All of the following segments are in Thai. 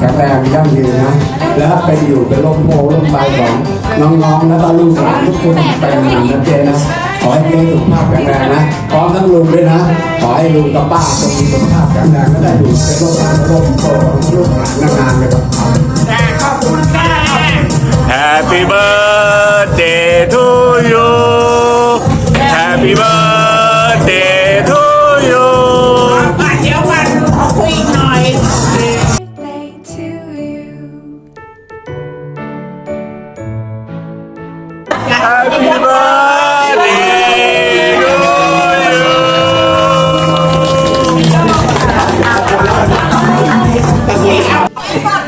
แข็งแรงยั่งยืนนะ และเป็นอยู่เป็นร่มโพล่มใบของน้องๆ และก็ลูกหลานทุกคนไปนานๆนะเจนะ ขอให้เจสุขภาพแข็งแรงนะ พร้อมทั้งลุงด้วยนะ ขอให้ลุงกับป้าจงมีสุขภาพแข็งแรงและได้อยู่เป็นร่มร่มโพของลูกหลานนานๆไปกับ Happy birthday to you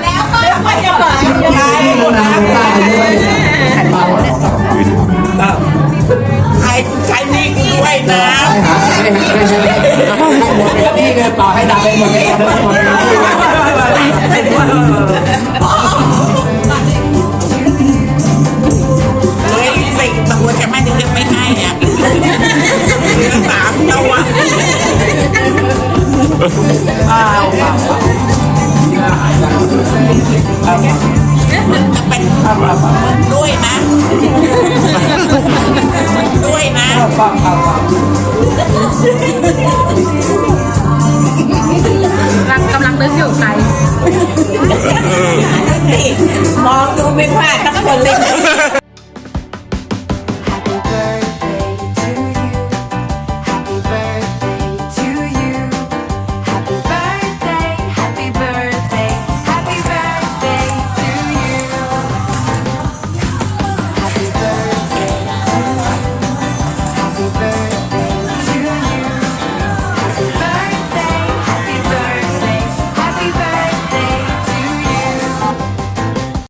แล้วไม่จะไปยังไงใครใช้นี่ด้วยนะให้หาให้หาให้หาให้หมดเลยนี่เลยต่อให้ดับไปหมดเลย จะเป็นด้วยนะ ด้วยนะ